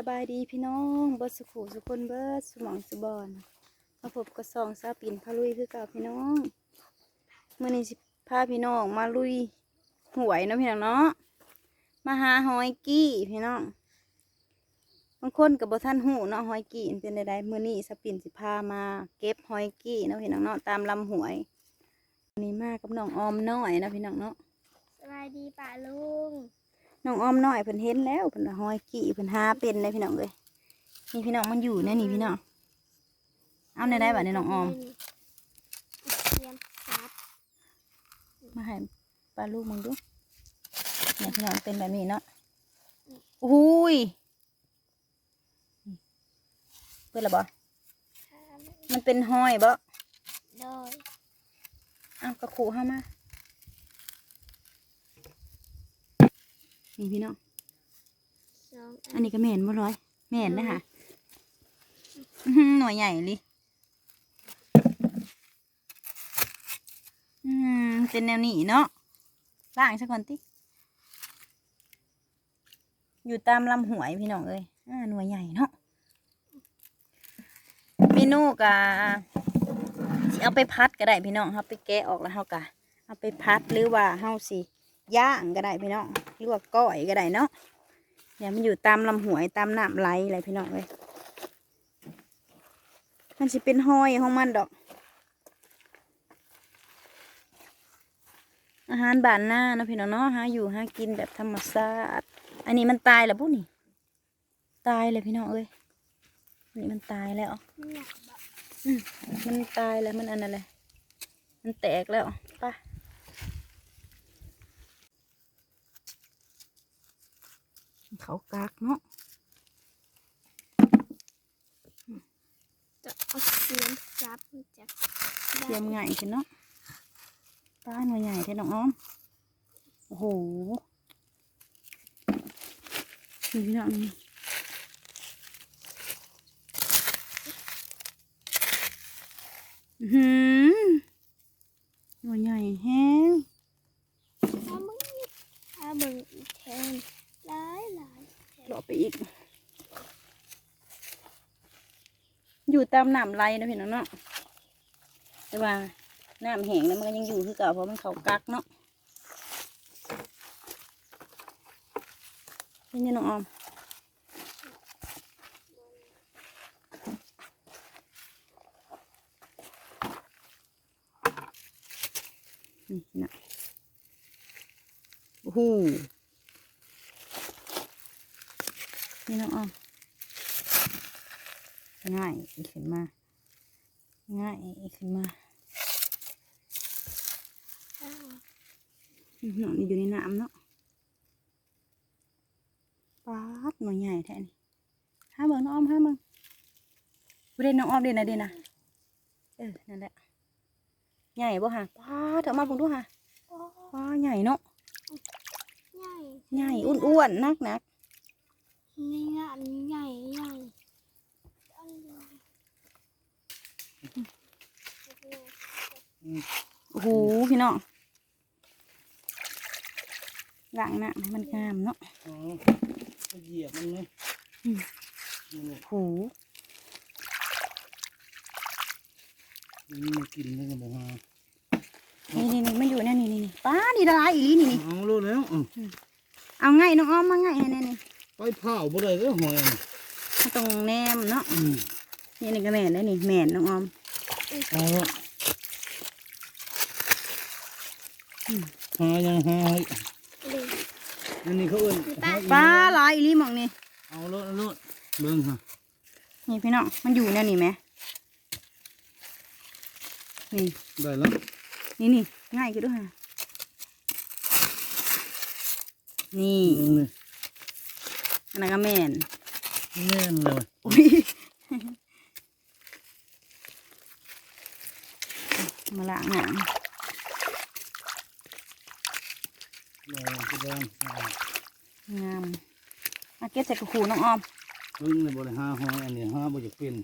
สบายดีพี่น้องเบิดสุขุสุคนเบิดสมองสุบอนมาพบกับสองสาปินพาลุยคือเก่าพี่น้องเมื่อนี้สิพาพี่น้องมาลุยหวยเนาะพี่น้องเนาะมาหาหอยกี้พี่น้องบางคนกับบท่านหูเนาะหอยกี้เป็นใดๆมื่อนี้สาปินสิพามาเก็บหอยกี้เนาะพี่น้องเนาะตามลำหวยวันนี้มากับน้องออมน้อยเนาะพี่น้องเนาะสบายดีป่าลุง น้องอ้อมน้อยเพิ่นเห็นแล้วเพิ่นว่าห้อยกี่เพิ่นหาเป็นเลยพี่น้องเอ้ยนี่พี่น้องมันอยู่เนี่ยนี่พี่น้องเอาในได้บ่เนี่ยน้องอ้อมเตรียมครับมาให้ปลาลูกมึงดูเนี่ยพี่น้องเป็นแบบนี้เนาะอุ้ยเปิดและบ่ข้ามมันเป็นห้อยบ่โดยเอากระขู่เข้ามา นี่พี่น้องสองอันนี้ก็แม่นบ่ร้อย แม่นนะคะอื้อหือหน่วยใหญ่เลยอืมเป็นแนวนี้เนาะล่างซะก่อนติอยู่ตามลำหวยพี่น้องเอ้ยอ่าหน่วยใหญ่เนาะเมนูกะสิเอาไปพัดก็ได้พี่น้องเฮาไปแกะออกแล้วเฮากะเอาไปพัดหรือว่าเฮาสิ ย่างก็ได้พี่น้องหรือว่าก้อยก็ได้เนาะเนี่ยมันอยู่ตามลำหวยตามน้ำไหลอะไรพี่น้องเลยมันสิเป็นห้อยของมันดอก อาหารบ้านหน้านะพี่น้องเนาะหาอยู่หากินแบบธรรมชาติอันนี้มันตายแล้วปุ๊นี่ตายเลยพี่น้องเอ้ยอันนี้มันตายแล้วอืมมันตายแล้วมันอันนั้นเลยมันแตกแล้วไป่ะ เขากากเนาะจะเอาเตรียมซับมันจะเตรียมง่ายขึ้นเนาะป้าหน่วยใหญ่เท่น้องอ้อมโอ้โหนี่พี่น้องนี่อื้อหือหน่วยใหญ่แห้ง ถ้ามึงถ้ามึงอีกแทนหลายหลาย รอไปอีก อยู่ ตามน้ำไหลนะพี่น้องเนาะแต่ว่าน้ำแห้งแล้วมันก็ยังอยู่คือเก่าเพราะมันเขากักเนาะนี่น้องออมนี่นะโอ้โหนี่น้องออมง่ายอีกขึ้นมา ง่ายอีกขึ้นมา อ้าว อืมน้องนี่อยู่ในน้ำเนาะปาดหน่อยใหญ่แท้นี่ห้าเบิ่งน้องออมห้าเบิ่งบ่เด่นน้องออมเด่นนะเด่นนะเออนั่นแหละใหญ่บ่ฮะปาดเอามาเบิ่งดูฮะโอ้ปาดใหญ่เนาะใหญ่ใหญ่อ้วนๆนักนักนี่งานใหญ่ใหญ่อันนี้โอ้โหพี่น้อง ล้างน้ำให้มันงามเนาะอ๋อเหยียบมันเลยอืมนี่แหละโอ้โหนี่มันกินได้กันบ่ฮะนี่นี่นี่มันอยู่เนี่ยนี่นี่นี่ป้าดีละลายอีหลีนี่นี่เอารู้แล้วอืมเอาง่ายน้องอ้อมมาง่ายแน่ๆนี่ไปเผาบ่ได้ก็หอยอันนี้มันตรงแนมเนาะอืมนี่นี่ก็แม่นได้นี่แม่นน้องอ้อมเอาละหายังหาให้ดี อันนี้เขาเอิ้นป้าหอยอีป้าหลายอีหลีหมองนี่เอาโลดเอาโลดเบิ่งฮะนี่พี่น้องมันอยู่เนี่ยนี่ไหมนี่ได้แล้วนี่นี่ง่ายคือด้วยฮะนี่เบิ่งเลยอันนั้นก็แม่นแน่นเลยอุ้ยมาล้างหนัง แม่นคือบ้านอ่างามมาเก็บใส่กระคูน้องออมเบิ่งเลยบ่ได้หาหอยอันนี้หาบ่อยากเป็น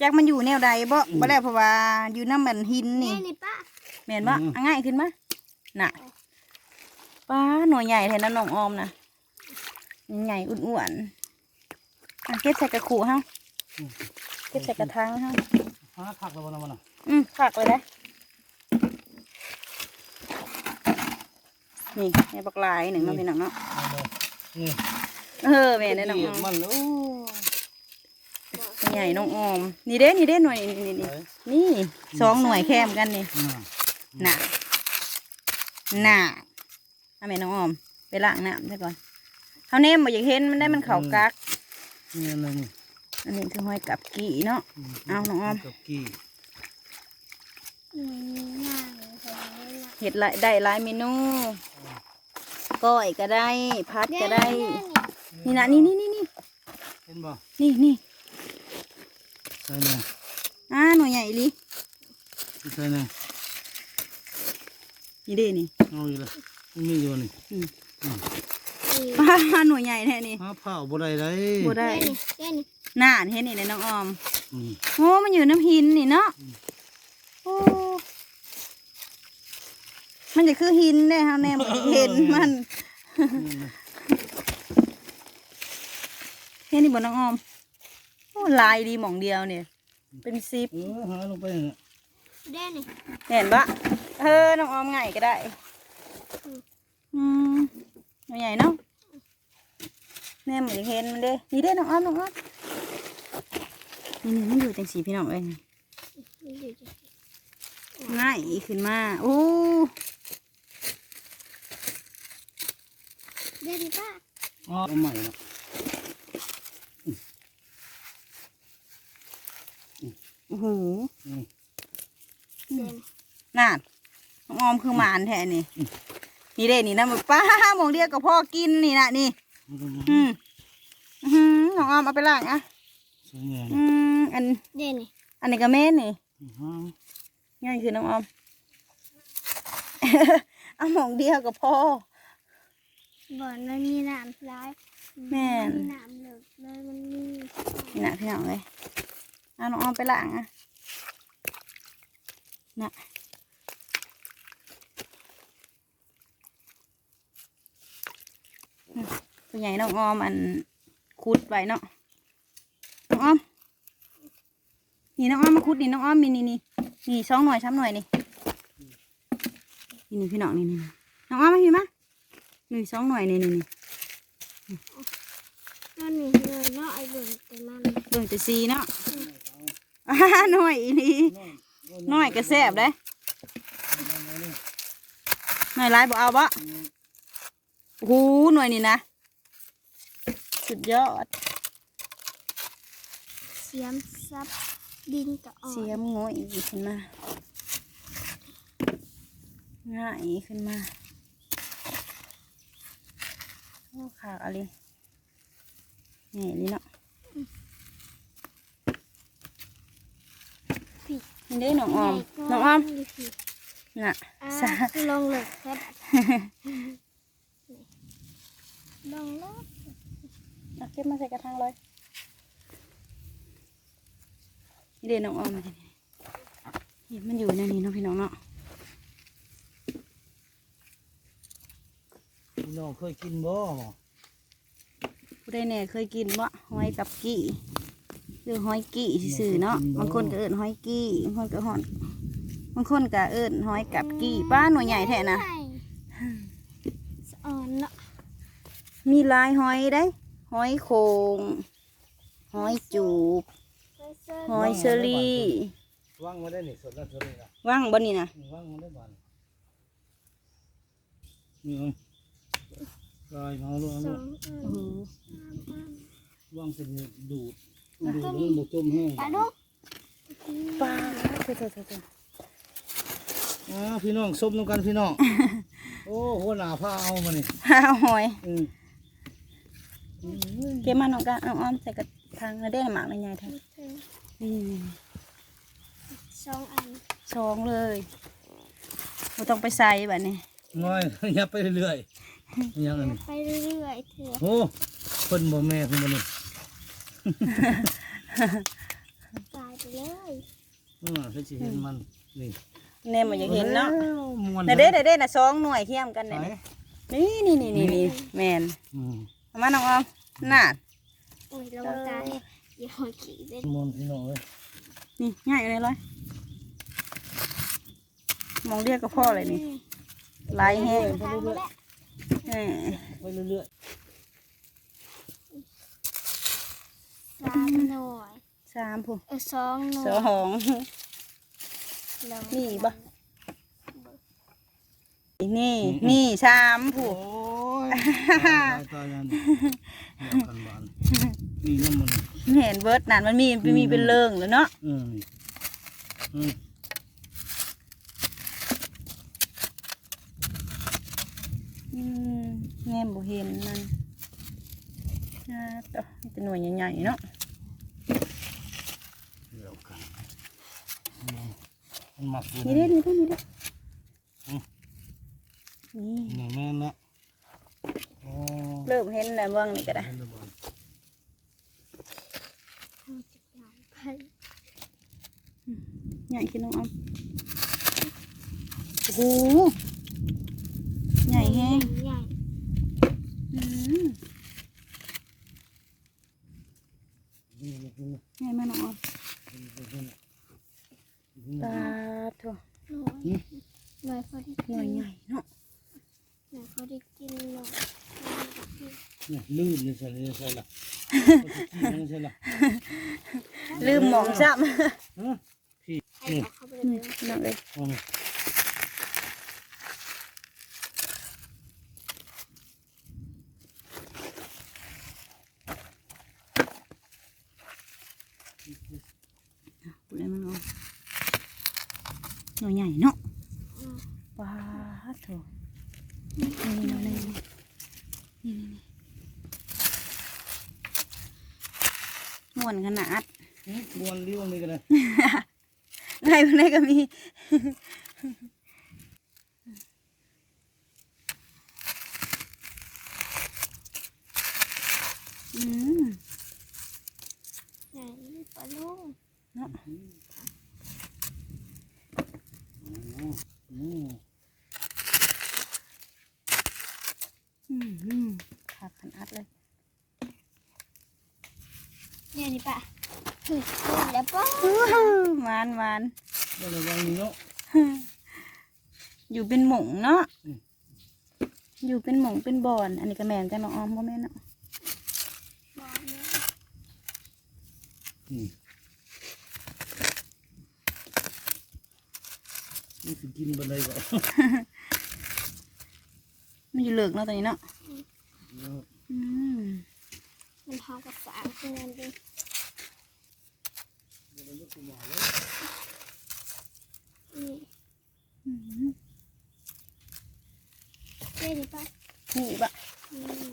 จากมันอยู่แนวใดบ่บ่ได้เพราะว่าอยู่น้ำมันหินนี่นี่นี่ป้าแม่นบ่เอาง่ายขึ้นมาน่ะป้าหน่วยใหญ่แทนนะน้องออมนะใหญ่อ้วนๆอะเก็บใส่กระขู่เฮาเก็บใส่กระถางเฮาหาคักแล้วบ่นะมันน่ะอืมผักเลยนะ นี่ในบักลายหนึ่งเนาะพี่น้องเนาะเอาเลยนี่เออแม่ได้น้องเหยีอยบอมมันโอ้ตัวใหญ่น้องออม นี่เด้นี่เด้หน่วยนี่นี่นี่ไหนนี่สองหน่วยแคมกันนี่น่ะน่ะน่ะเอาแม่น้องออมไปล้างน้ำซะก่อนเขาเนมบ่อยากเห็นมันได้มันเข่ากักนี่อะไรนี่อันนี้คือห้อยกับกี่เนาะเอาน้องออมกับกี้อืมง่ายเลยค่ะง่ายเห็ดหลายได้หลายเมนู ก้อยก็ได้ พัดก็ได้ นี่นะนี่นี่นี่นี่เห็นบ่นี่นี่ใช่เนี่ยอ่าหน่วยใหญ่อีหลิใช่เนี่ยนี่เด้นี่เอาอยู่เลยมันมีอยู่นี่อืมอืมป้าหน่วยใหญ่แท้นี่หาผ้าบ่ได้เลยบ่ได้เด้นี่เด้นี่น่านเห็นนี่เลยน้องออมอืมโอ้มันอยู่น้ำหินนี่เนาะโอ้ มันจะคือหินได้ครับแน่บ่เห็นมันนี่นะเห็นนี่บ่น้องออมโอ้ลายดีหม่องเดียวเนี่ย เป็นซิปเออหาลงไปเนี่ยเด้นี่เห็นปะเออน้องออมไงก็ได้ อืมหน่วยใหญ่เนาะแน่เหมือนเห็นมันเด้นี่เด้น้องออมน้องออมนี่นี่มันอยู่จังสีพี่น้องเอ้ยมันอยู่ที่ง่ายขึ้นมาโอ้ เด้นี่ป้าอ๋อเอาใหม่เนาะโอ้โหนี่เด้นี่น่านน้องออมคือหมานแท้นี่ นี่เด้นี่นะมันป้าหมองเดียวกับพ่อกินนี่นะนี่ อืมอื้อหือน้องออมเอาไปล้างอะใช่เนี่ยอืมอัน เด้นี่อันนี้ก็แม่นนี่หาง่ายคือน้องออม เอาหมองเดียวกับพ่อ บ่อนมันมีน้ำร้ายแม่น มีน้ำเหลือกเลยมันมีนี่นะพี่น้องเลยเอาน้องออมไปล้างอะน่ะอืมตัวใหญ่น้องออมอันคุดไว้เนาะน้องออม นี่น้องออมมาคุดนี่น้องออมนี่นี่นี่นี่สองหน่วยสามหน่วยนี่นี่นี่พี่น้องนี่นี่นี่น้องออมมาพี่มา นี่สองหน่วยนี่นี่นี่นั่นนี่เลยเนาะไอ้เบิ่งแต่มันเบิ่งแต่ซีเนาะอ่าหน่วยอีนี่หน่อยก็แซ่บเด้หน่วยหลายบ่เอาบ่โอ้โหหน่วยนี่นะ สุดยอด เสียมซับดินกับอ่อนเสียมงอยอีกขึ้นมาง่ายขึ้นมา โอ้ขากอะไรนี่นี่เนาะผิดนี่ได้น้องออมใหญ่น้องออมยู่ผิดน่ะอ่าสาลงเลยแค่บัดลงแล้วเอาเก็บมาใส่กระถางเลยนี่เด่นน้องออมมาที่นี่เห็นมันอยู่ในนี้เนาะพี่น้องเนาะ พี่น้องเคยกินบ่ผู้ใดแน่เคยกินวะหอยกับกี่หรือหอยกี่ซื่อๆเนาะบางคนก็เอิ้นหอยกี่บางคนก็หอนบางคนก็เอิ้นหอยกับกี่ป้าหน่วยใหญ่แท้นะใช่สะอ่อนเนาะมีหลายหอยได้หอยโขงหอยจูบหอยเชอรี่ว่างมาได้นี่สดแล้วสดนี่นะว่างบนนี่นะว่างมาได้บ้านนี่เอากายมาลูกสลูอกงอันโอ้โหว่างเป็นดูดดูดแล้วมันบกจมแห้งปลาดุกปลาเถอะเถอะเถอะเถอะอ่าพี่น้องซบน้ำกันพี่น้อง โอ้หัวหน้าผ้าเอามานี่ห้าหอย อืมเก็บมาน้องกันเอาอ้อมใส่กระถางแล้วได้หมากในใหญ่แท้นี่สองอันสองเลยเราต้องไปใส่แบบนี้น้อย ยับไปเรื่อย ๆยังอันนี้ไปเรื่อยๆเถอะโอ้เพิ่นบ่แม่เพิ่นบ่นี่ตายไปเลยอือเพิ่นสิเห็นมันนี่เนมมันอยากเห็นเนาะม่วนน่ะเด้น่ะเด้น่ะสองหน่วยเทียมกันไหนเนี่ยนี่นี่นี่นี่นี่แมนอืมเอามาน้องออมน่าออ้ยระวังตายอย่าหัวขี้เด็ดมนต์พี่น้องเอ้ยนี่ง่ายเลยเลยมองเรียกก็พ่อเลยนี่ลายแห้ง ทางมาแล้วเออไปเรื่อยสามหน่วยสามผู้เออสองหน่วยสองแล้วนี่บ่นี่นี่สามๆผู้โอ้ยตายตายยันเดี๋ยวกันบานนี่น้ำมันเห็นเบิร์ดนั่นมันมีมันมีเป็นเริงเลยเนาะอืมอืมอืมแง่บ่เห็นมันอ่าต่อเป็นหน่วยใหญ่ๆเนาะเดี๋ยวกันอืมมันหมักอยู่นี่เด้นี่เด้นี่เด้อืม นี่นี่แม่นละโอ้เริ่มเห็นแล้วเมืองนี่ก็ได้เห็นแล้วบ่ไปใหญ่ขึ้นน้องออมโอ้โหใหญ่แฮง ใหญ่ อืม นี่นี่นี่ ใหญ่มากน้องออม นี่ ตาโถ หน่วยหน่วยพอดี หน่วยใหญ่เนาะ หน่วยพอดีกินหน่อย นี่ลื่นนี่ใช่เลยใช่ละนี่ใช่ละ ลืมหมองจับฮะพี่หนี่อาเข้าไปเลยน้องเลยอืมพูดเลยมันน้องหน่วยใหญ่เนาะว้าโถนี่นี่นี่นี่นี่นี่ ม่วนขนาดบวนเลี้ยวนี่ก็ได้ในวันนี้ก็มีอืมไหนปลาลูกเนาะอืมอืมอืมขาขนาดเลย เนี่ยนี่ปะถึงแล้วปะหวานหวานได้ระวังนี่เนาะอยู่เป็นหมงเนาะอืมอยู่เป็นหมงเป็นบอน อันนี้ก็แมนจังน้องออมบ่แม่นเนาะบอกเนี่ยอืมนี่สิกินบันไดก่อนมันอยู่เลิกเนาะตอนนี้เนาะอืม มันทำกับสางที่นั่นดินี่อืมเนี่ยนี่ปะนี่บะอืม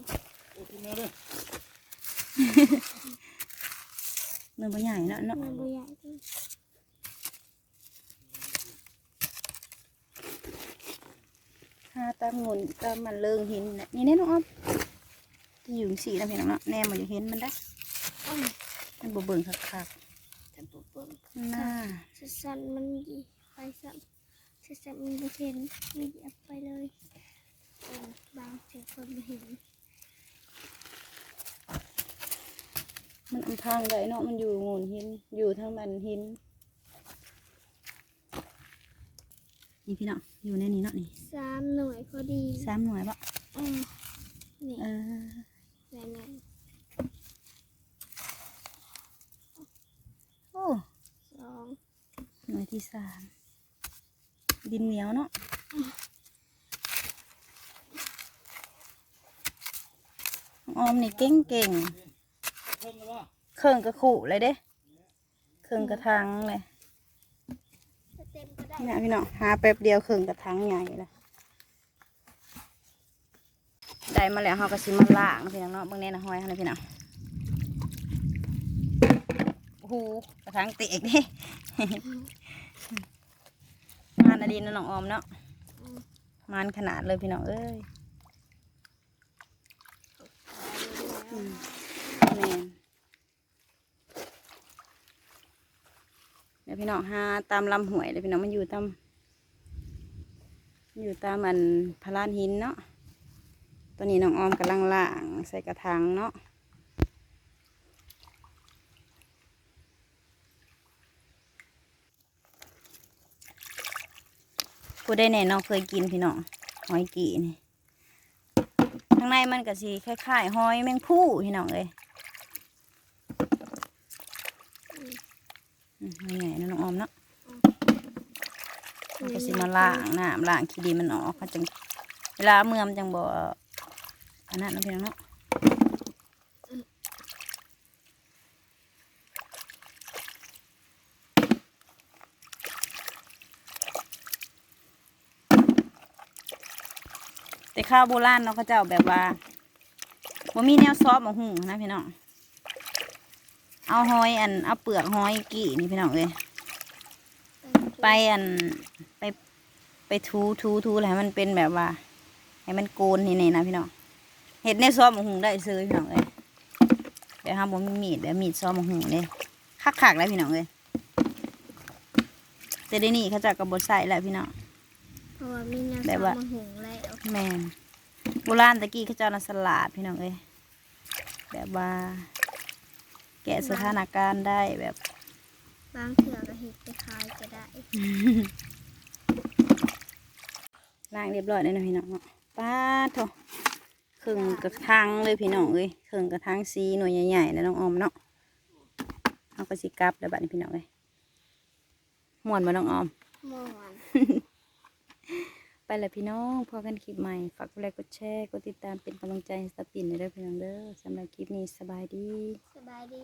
โอ้คุณแม่เด้อเนื้อบ่ใหญ่เนาะเนาะมันบุใหญ่ดิหาตามงุนตามมันเลิงหินน่ะนี่แน่น้อง ออมที่อยู่สีนะพี่น้องเนาะแน่มาอยู่เห็นมันได้อ้ยมันบ่เบิ่งคักแต่ปุ๊บปุ๊บๆน่าสั้นๆมันดีไปสั้นสั้นๆมันไม่เห็นมันเหยียบไปเลยเออบางเสียคนไม่เห็น มันอำทางได้เนาะมันอยู่งุนหินอยู่ทางมันหินนี่พี่น้องอยู่ในนี้เนาะนี่สามหน่วยพอดีสามหน่วยบ่อืมนี่เออ แน่นอนโอ้สองหน่วยที่สามดินเหนียวเนาะน้องออมนี่เก่งเก่งเพิ่มแล้วว่าๆเครื่องกระขู่เลยเด้เครื่องกระทังเลยจะเต็มก็ได้นี่นะพี่น้องหาแป๊บเดียวเครื่องกระทังใหญ่เลย ได้มาแล้วเขาก็สิมาล้างพี่น้องเนาะเบางแน่นะห้อยเขาเลยพี่น้องโอ้โหกระทังเตะเด้มานอดีนน้องออมเนาะมานขนาดเลยพี่น้องเอ้ยแมนเดี๋ยวพี่น้องหาตามลำหวยเลยพี่น้องมันอยู่ตามอยู่ตามมันพลานหินเนาะ ตัวนี้น้องออมกำลังล่างใส่กระถางเนาะกูได้แน่น้องเคยกินพี่น้องหอยกีนี่ข้างในมันก็สีคล้ายๆหอยแมงผู้พี่น้องเลยนี่ไงน้องออมเนาะก็สิมาล้างน้ำล้างขี้ดีมันออกเขาจังเวลาเมื่อมจังบอก อันนั้นเนาะพี่น้องเนาะแต่ข้าวโบราณเนาะเขาเจ้าแบบว่าบ่มีแนวซอสมาหุงนะพี่น้อง เอาหอยอันเอาเปลือกหอยกี่นี่พี่น้องเอ้ยไปอันไปไปทูทูทูอะไรมันเป็นแบบว่า ให้มันโกนนี่นี่นะพี่น้อง เห็ดแนวซอสมาหุงได้ซื้อพี่น้องเอ้ยแบบห้ามบ่มีมีดแบบมีดซอสมาหุงเลยคักๆแล้วพี่น้องเอ้ยแต่เดี๋ยวนี้เขาเจะกระบดใส่แล้วพี่น้องเพราะว่ามีน้ำแบบซอว่าสมาหุงแล้วแมนโบราณตะกี้เขาเจ้าน่ะสลัดพี่น้องเอ้ยแบบว่า แกะสถานการณ์ได้แบบ บางเถื่อก็เห็ดไปขายก็ได้ล้างเรียบร้อยแล้วนะพี่น้องเนาะป้าดโถ ครึ่งกระทังเลยพี่น้องเอ้ยครึ่งกระทังสีหน่วยใหญ่ๆนะน้องออมเนาะเอาก็สิกลับแล้วบัดนี้พี่น้องเอ้ยม่วนมาน้องออมม่วนไปแล้วพี่น้องพอกันคลิปใหม่ฝากกดไลค์กดแชร์กดติดตามเป็นกำลังใจให้สตาร์ปินในเด้อพี่น้องเด้อสำหรับคลิปนี้สบายดี สบายดี